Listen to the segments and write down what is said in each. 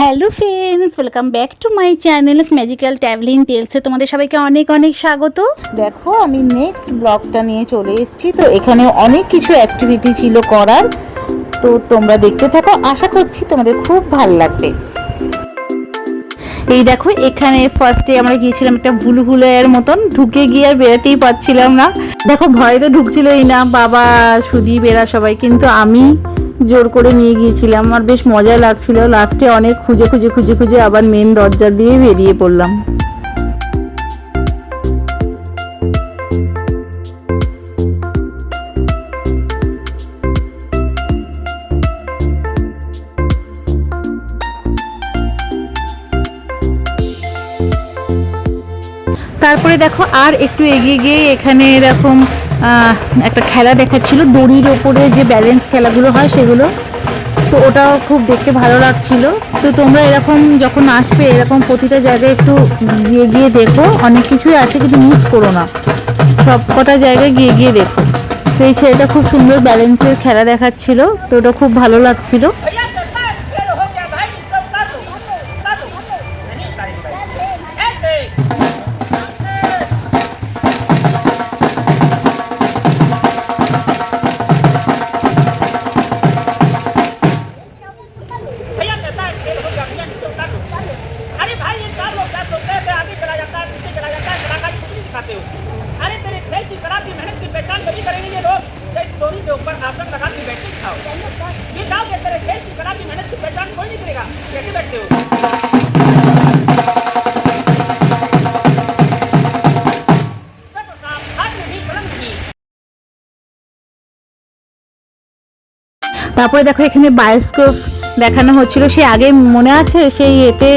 Hello friends welcome back to my channel magical travelling টেলসে তোমাদের সবাইকে অনেক অনেক স্বাগত। দেখো, আমি নেক্সট ব্লগটা নিয়ে চলে এসেছি। তো এখানে অনেক কিছু অ্যাক্টিভিটি ছিল করার। তো তোমরা দেখতে থাকো, আশা করছি তোমাদের খুব ভালো লাগবে। এই দেখো, এখানে ফার্স্টে আমরা গিয়েছিলাম একটা ভুলু ভুলের মতন। ঢুকে গিয়ে আর বেরোতেই পারছিলাম না। দেখো, ভয় তো ঢুকছিলই না। বাবা সুদি বেরা সবাই, কিন্তু আমি জোর করে নিয়ে গিয়েছিলাম। আর বেশ মজা লাগছিল। লাস্টে অনেক খুঁজে খুঁজে খুঁজে খুঁজে আবার মেন দরজা দিয়ে বেরিয়ে পড়লাম। তারপরে দেখো আর একটু এগিয়ে গিয়ে এখানে এরকম একটা খেলা দেখাচ্ছিল। দড়ির ওপরে যে ব্যালেন্স খেলাগুলো হয় সেগুলো। তো ওটাও খুব দেখতে ভালো লাগছিল। তো তোমরা এরকম যখন আসবে, এরকম প্রতিটা জায়গায় একটু গিয়ে গিয়ে দেখো। অনেক কিছুই আছে কিন্তু মিস করো না। সব কটা জায়গায় গিয়ে গিয়ে দেখো। তো এই ছেলেটা খুব সুন্দর ব্যালেন্সের খেলা দেখাচ্ছিল। তো ওটা খুব ভালো লাগছিল। पहचान कोई नहीं करेगा कैसे बैठते हो देखो साहब, हाथ में भी पलंग की তারপরে দেখো এখানে বায়োস্কোপ দেখানো হচ্ছিল সে আগে মনে আছে সেই এতে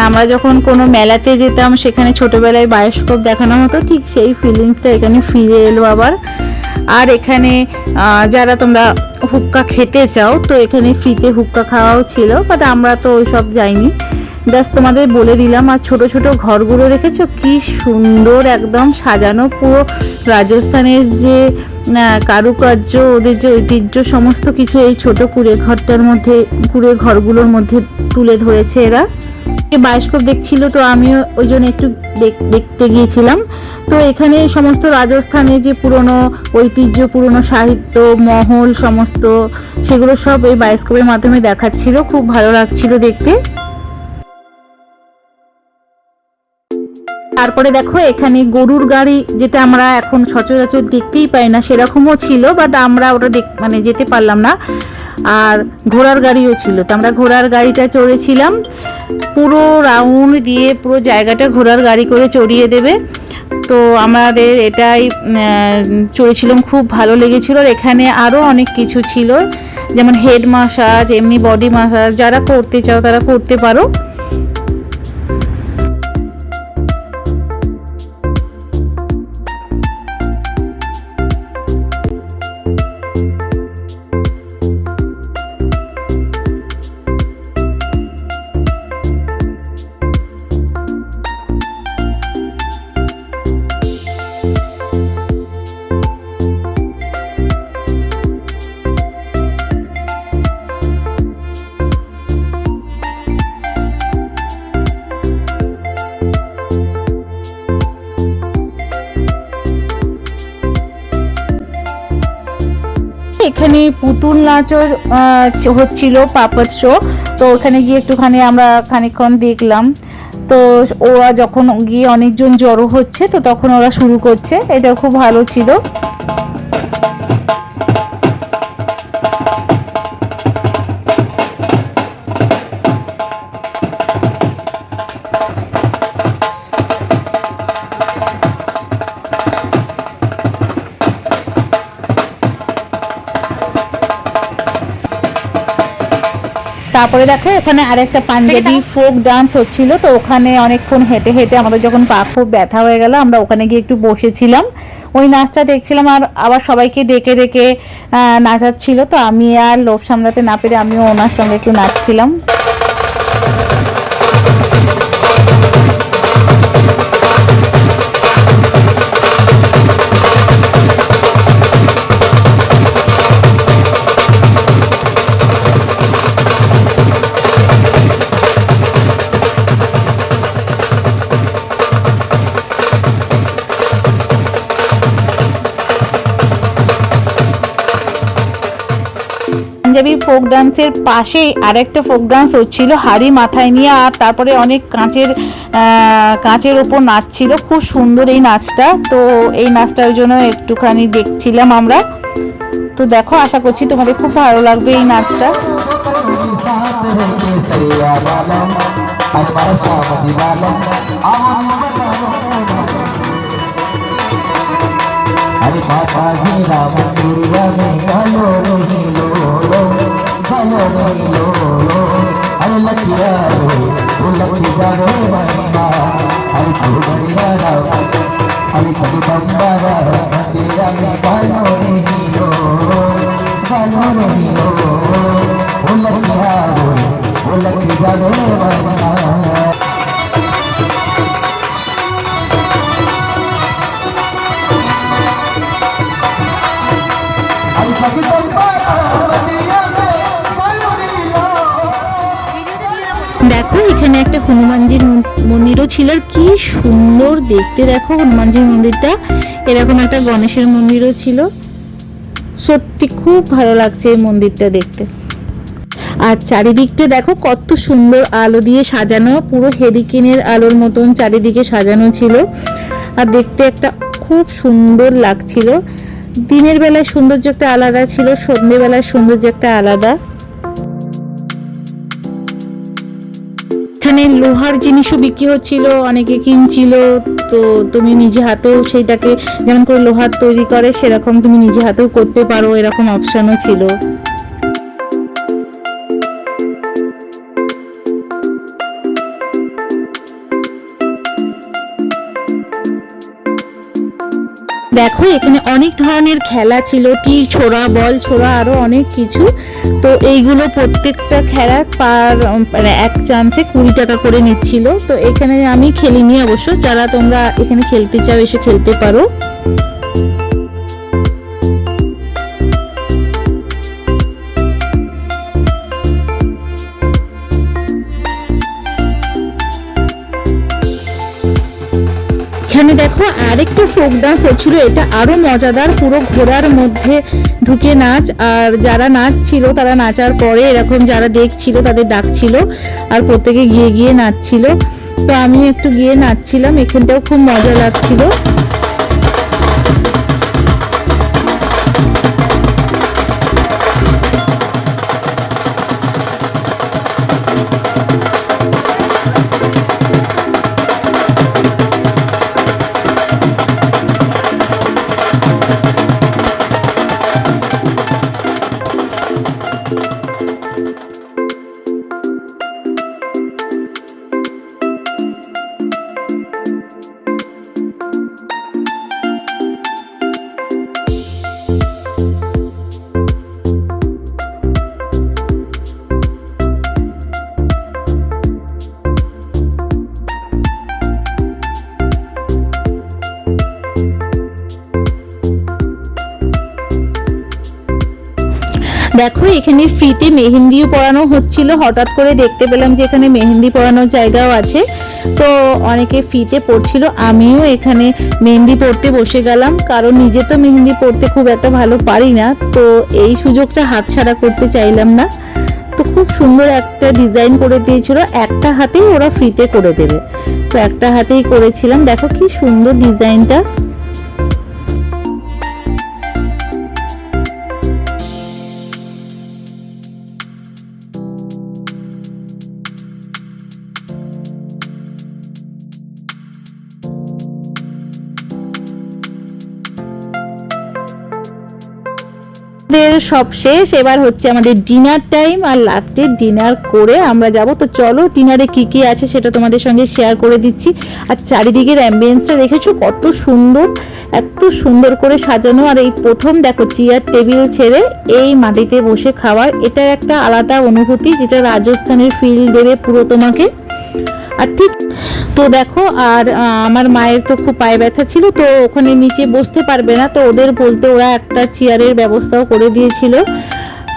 আমরা যখন কোনো মেলাতে যেতাম সেখানে ছোটবেলায় বায়োস্কোপ দেখানো হতো ঠিক সেই ফিলিংসটা এখানে ফিরে এলো আবার আর এখানে যারা তোমরা হুক্কা খেতে চাও, তো এখানে ফ্রিতে হুক্কা খাওয়াও ছিল বাট আমরা তো ওইসব যাইনি। জাস্ট তোমাদের বলে দিলাম, আর ছোট ছোট ঘরগুলো দেখেছ? কি সুন্দর একদম সাজানো, পুরো রাজস্থানের যে কারুকার্য, ওদের যে ঐতিহ্য সমস্ত কিছু এই ছোট কুড়ে ঘরটার মধ্যে, কুড়ে ঘরগুলোর মধ্যে তুলে ধরেছে এরা। বায়োস্কোপ দেখছিল, তো আমিও ওই জন্য একটু দেখ- দেখতে গিয়েছিলাম। তো এখানে সমস্ত রাজস্থানে যে পুরনো ঐতিহ্য, পুরনো সাহিত্য, মহল সমস্ত, সেগুলো সব এই বায়োস্কোপের মাধ্যমে দেখাচ্ছিল। খুব ভালো লাগছিল দেখতে। তারপরে দেখো, এখানে গরুর গাড়ি যেটা আমরা এখন সচরাচর দেখতেই পাই না, সেরকমও ছিল বাট আমরা ওটা দেখ মানে যেতে পারলাম না। আর ঘোড়ার গাড়িও ছিল। তো আমরা ঘোড়ার গাড়িটা চড়েছিলাম। পুরো রাউন্ড দিয়ে পুরো জায়গাটা ঘোড়ার গাড়ি করে চড়িয়ে দেবে। তো আমাদের এটাই চড়েছিলাম, খুব ভালো লেগেছিল। আর এখানে আরও অনেক কিছু ছিল। যেমন হেড মাসাজ এমনি বডি মাসাজ যারা করতে চাও তারা করতে পারো। এখানে পুতুল নাচও হচ্ছিল পাপার শো। তো ওখানে গিয়ে একটুখানি আমরা খানিকক্ষণ দেখলাম। তো ওরা যখন গিয়ে অনেকজন জড়ো হচ্ছে, তো তখন ওরা শুরু করছে। এটা খুব ভালো ছিল। তারপরে দেখো ওখানে আরেকটা পাঞ্জাবি ফোক ডান্স হচ্ছিল তো ওখানে অনেকক্ষণ হেঁটে হেঁটে আমাদের যখন পা খুব ব্যথা হয়ে গেল আমরা ওখানে গিয়ে একটু বসেছিলাম। ওই নাচটা দেখছিলাম আর আবার সবাইকে ডেকে ডেকে নাচাচ্ছিল তো আমি আর লোভ সামলাতে না পেরে আমিও ওনার সঙ্গে একটু নাচছিলাম। ডান্সের পাশেই আরেকটা ফোক ডান্স হচ্ছিল হাড়ি মাথায় নিয়ে, আর তারপরে অনেক কাঁচের কাঁচের ওপর নাচ ছিল। খুব সুন্দর এই নাচটা। তো এই নাচটার জন্য একটুখানি দেখছিলাম আমরা। তো দেখো, আশা করছি তোমাদের খুব ভালো লাগবে এই নাচটা। হরে বাবা রাম আমি ছোট বাবা আমি ভালো নিও ভালো নিও ও লক্ষ্মী যাবে বাবা হনুমানজির মন- মন্দিরও ছিল। আর কি সুন্দর দেখতে দেখো হনুমানজির মন্দিরটা। এরকম একটা গণেশের মন্দিরও ছিল। সত্যি খুব ভালো লাগছে এই মন্দিরটা দেখতে। আর চারিদিকটা দেখো কত সুন্দর আলো দিয়ে সাজানো। পুরো হেরিকেনের আলোর মতন চারিদিকে সাজানো ছিল। আর দেখতে একটা খুব সুন্দর লাগছিল। দিনের বেলায় সৌন্দর্য একটা আলাদা ছিল সন্ধ্যেবেলায় সৌন্দর্য একটা আলাদা। এখানে লোহার জিনিসও বিক্রি হচ্ছিল, অনেকে কিনছিল। তো তুমি নিজে হাতেও সেইটাকে যেমন করে লোহার তৈরি করে, সেরকম তুমি নিজে হাতেও করতে পারো, এরকম অপশানও ছিল। দেখো, এখানে অনেক ধরনের খেলা ছিল, তীর, ছোড়া, বল ছোড়া আরও অনেক কিছু। তো এইগুলো প্রত্যেকটা খেলা পার মানে এক চান্সে কুড়ি টাকা করে নিচ্ছিল। তো এখানে আমি খেলিনি অবশ্য। যারা তোমরা এখানে খেলতে চাও, এসে খেলতে পারো। এখানে দেখো আরেকটা ফোক ডান্স হচ্ছিল। এটা আরও মজাদার, পুরো ঘোড়ার মধ্যে ঢুকে নাচ। আর যারা নাচ ছিল তারা নাচার পরে এরকম যারা দেখছিল, তাদের ডাকছিল আর প্রত্যেকে গিয়ে গিয়ে নাচছিল। তো আমি একটু গিয়ে নাচছিলাম, এখানটাও খুব মজা লাগছিল। দেখো, এখানে ফ্রিতে মেহেন্দিও পড়ানো হচ্ছিল। হঠাৎ করে দেখতে পেলাম যে এখানে মেহেন্দি পড়ানোর জায়গাও আছে। তো অনেকে ফ্রিতে পড়ছিল আমিও এখানে মেহেন্দি পড়তে বসে গেলাম। কারণ নিজে তো মেহেন্দি পড়তে খুব একটা ভালো পারি না, তো এই সুযোগটা হাতছাড়া করতে চাইলাম না। তো খুব সুন্দর একটা ডিজাইন করে দিয়েছিল, একটা হাতেই ওরা ফ্রিতে করে দেবে। তো একটা হাতেই করেছিলাম। দেখো কি সুন্দর ডিজাইনটা। আমাদের সব শেষ। এবার হচ্ছে আমাদের ডিনার টাইম আর লাস্টে ডিনার করে আমরা যাব। তো চলো ডিনারে কি কি আছে সেটা তোমাদের সঙ্গে শেয়ার করে দিচ্ছি। আর চারিদিকের অ্যাম্বিয়েন্সটা দেখেছ? কত সুন্দর, এত সুন্দর করে সাজানো। আর এই প্রথম দেখো চেয়ার টেবিল ছেড়ে এই মাটিতে বসে খাওয়ার। এটা একটা আলাদা অনুভূতি, যেটা রাজস্থানের ফিল দেবে পুরো তোমাকে। আর ঠিক তো দেখো, আর আমার মায়ের তো খুব পায়ে ব্যথা ছিল, তো ওখানে নিচে বসতে পারবে না, তো ওদের বলতে ওরা একটা চেয়ারের ব্যবস্থাও করে দিয়েছিল।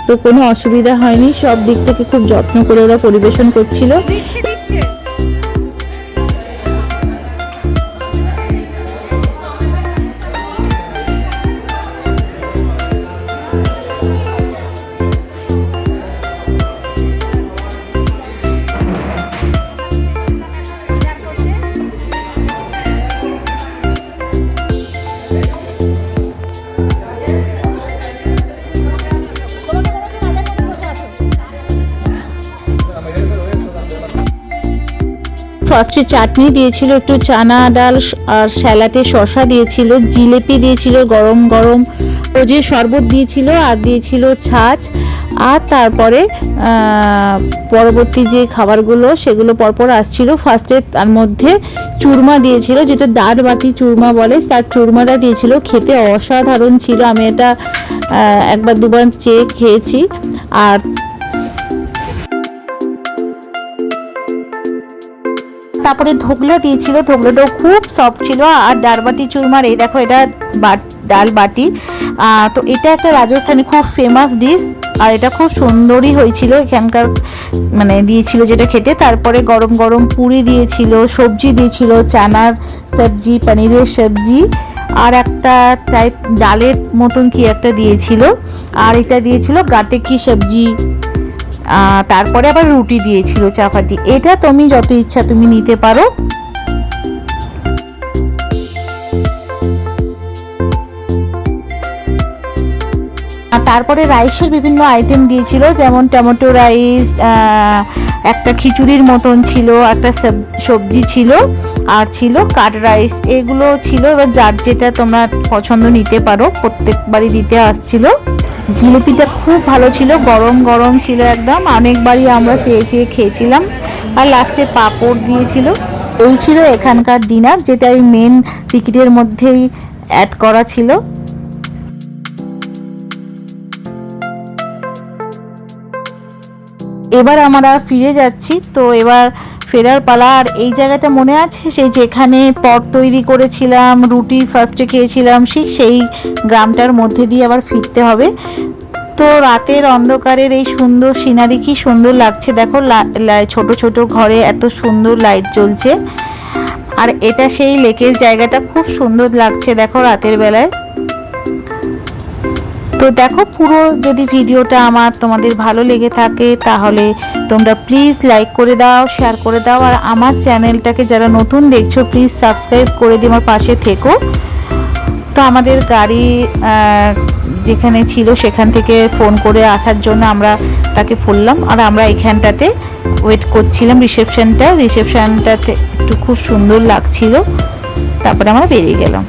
তো কোনো অসুবিধা হয়নি, সব দিক থেকে খুব যত্ন করে ওরা পরিবেশন করছিল। ফার্স্টে চাটনি দিয়েছিল, একটু চানা ডাল আর স্যালাডে শশা দিয়েছিল, জিলেপি দিয়েছিল, গরম গরম ও যে শরবত দিয়েছিল আর দিয়েছিল ছাঁচ। আর তারপরে পরবর্তী যে খাবারগুলো, সেগুলো পরপর আসছিল। ফার্স্টে তার মধ্যে চুরমা দিয়েছিল, যেটা দাঁড় বাটি চুরমা বলে, তার চুরমাটা দিয়েছিল। খেতে অসাধারণ ছিল, আমি এটা একবার দুবার চেয়ে খেয়েছি। আর তারপরে ধোকলা দিয়েছিল, ধোকলাটাও খুব সফট ছিল। আর ডালবাটি চুরমার এই দেখো এটা ডাল বাটি। তো এটা একটা রাজস্থানি খুব ফেমাস ডিশ আর এটা খুব সুন্দরই হয়েছিল। এখানকার মানে দিয়েছিল যেটা খেতে। তারপরে গরম গরম পুরি দিয়েছিল, সবজি দিয়েছিল, চানার সবজি, পনিরের সবজি। আর একটা টাইপ ডালের মতন কি একটা দিয়েছিল। আর এটা দিয়েছিল গাটে কি সবজি। তারপরে আবার রুটি দিয়েছিল, চাপাটি। এটা তুমি যত ইচ্ছা তুমি নিতে পারো। তারপরে রাইসের বিভিন্ন আইটেম দিয়েছিল, যেমন টমেটো রাইস একটা খিচুড়ির মতন ছিল, একটা সব- সবজি ছিল, আর ছিল কাট রাইস। এগুলো ছিল, এবার যার যেটা তোমরা পছন্দ নিতে পারো, প্রত্যেকবারই দিতে আসছিল। জিলিপিটা খুব ভালো ছিল, গরম গরম ছিল একদম। অনেকবারই আমরা চেয়ে চেয়ে খেয়েছিলাম আর লাস্টে পাঁপড় দিয়েছিল। এই ছিল এখানকার ডিনার যেটা এই মেন টিকিটের মধ্যেই অ্যাড করা ছিল। এবার আমরা ফিরে যাচ্ছি, তো এবার ফেরার পালা, আর এই জায়গাটা মনে আছে? সেই যেখানে পট তৈরি করেছিলাম, রুটি ফার্স্টে খেয়েছিলাম, সেই সেই গ্রামটার মধ্যে দিয়ে আবার ফিরতে হবে। তো রাতের অন্ধকারের এই সুন্দর সিনারি কি সুন্দর লাগছে? দেখো ছোট ছোট ঘরে এত সুন্দর লাইট জ্বলছে। আর এটা সেই লেকের জায়গাটা খুব সুন্দর লাগছে, দেখো রাতের বেলায়। তো দেখো পুরো যদি ভিডিওটা আমার তোমাদের ভালো লেগে থাকে, তাহলে তোমরা প্লিজ লাইক করে দাও শেয়ার করে দাও, আর আমার চ্যানেলটাকে যারা নতুন দেখছ প্লিজ সাবস্ক্রাইব করে দিয়ে আমার পাশে থেকো। তো আমাদের গাড়ি যেখানে ছিল সেখান থেকে ফোন করে আসার জন্য আমরা তাকে বললাম, আর আমরা এখানটাতে ওয়েট করছিলাম রিসেপশনটা রিসেপশানটাতে একটু খুব সুন্দর লাগছিল, তারপরে আমরা বেরিয়ে গেলাম।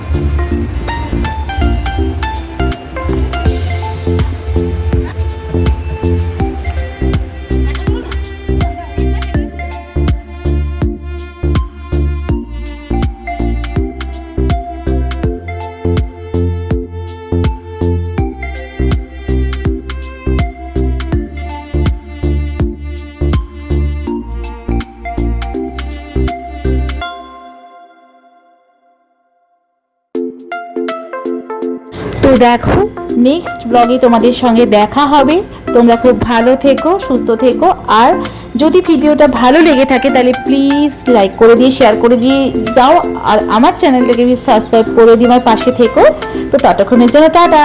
দেখো নেক্সট ব্লগে তোমাদের সঙ্গে দেখা হবে। তোমরা খুব ভালো থেকো, সুস্থ থেকো। আর যদি ভিডিওটা ভালো লেগে থাকে, তাহলে প্লিজ লাইক করে দিয়ে শেয়ার করে দিয়ে দাও। আর আমার চ্যানেলটাকে সাবস্ক্রাইব করে দিয়ে আমার পাশে থেকো। তো ততক্ষণের জন্য টাটা!